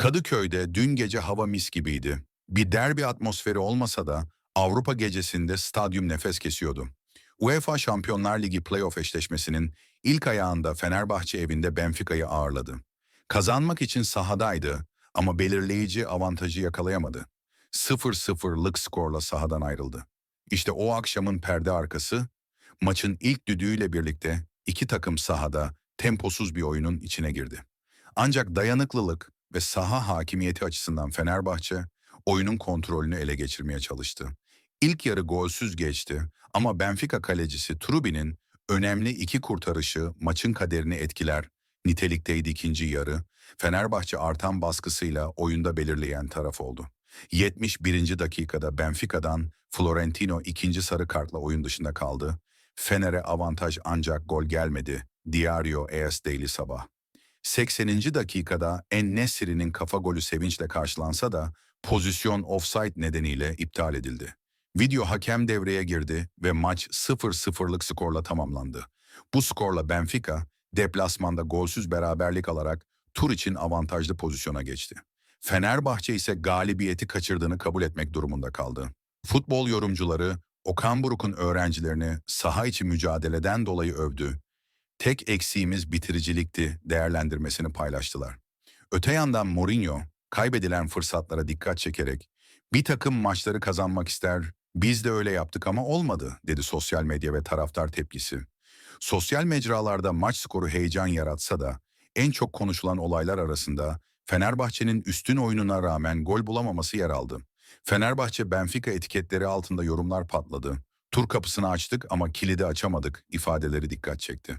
Kadıköy'de dün gece hava mis gibiydi. Bir derbi atmosferi olmasa da Avrupa gecesinde stadyum nefes kesiyordu. UEFA Şampiyonlar Ligi playoff eşleşmesinin ilk ayağında Fenerbahçe evinde Benfica'yı ağırladı. Kazanmak için sahadaydı ama belirleyici avantajı yakalayamadı. 0-0'lık skorla sahadan ayrıldı. İşte o akşamın perde arkası, maçın ilk düdüğüyle birlikte iki takım sahada temposuz bir oyunun içine girdi. Ancak dayanıklılık ve saha hakimiyeti açısından Fenerbahçe oyunun kontrolünü ele geçirmeye çalıştı. İlk yarı golsüz geçti ama Benfica kalecisi Trubi'nin önemli iki kurtarışı maçın kaderini etkiler. Nitelikteydi ikinci yarı. Fenerbahçe artan baskısıyla oyunda belirleyen taraf oldu. 71. dakikada Benfica'dan Florentino ikinci sarı kartla oyun dışında kaldı. Fener'e avantaj ancak gol gelmedi. Diario AS Daily Sabah. 80. dakikada En-Nesyri'nin kafa golü sevinçle karşılansa da pozisyon offside nedeniyle iptal edildi. Video hakem devreye girdi ve maç 0-0'lık skorla tamamlandı. Bu skorla Benfica deplasmanda golsüz beraberlik alarak tur için avantajlı pozisyona geçti. Fenerbahçe ise galibiyeti kaçırdığını kabul etmek durumunda kaldı. Futbol yorumcuları Okan Buruk'un öğrencilerini saha içi mücadeleden dolayı övdü tek eksiğimiz bitiricilikti değerlendirmesini paylaştılar. Öte yandan Mourinho, kaybedilen fırsatlara dikkat çekerek, bir takım maçları kazanmak ister, biz de öyle yaptık ama olmadı, dedi sosyal medya ve taraftar tepkisi. Sosyal mecralarda maç skoru heyecan yaratsa da, en çok konuşulan olaylar arasında Fenerbahçe'nin üstün oyununa rağmen gol bulamaması yer aldı. Fenerbahçe Benfica etiketleri altında yorumlar patladı. Tur kapısını açtık ama kilidi açamadık ifadeleri dikkat çekti.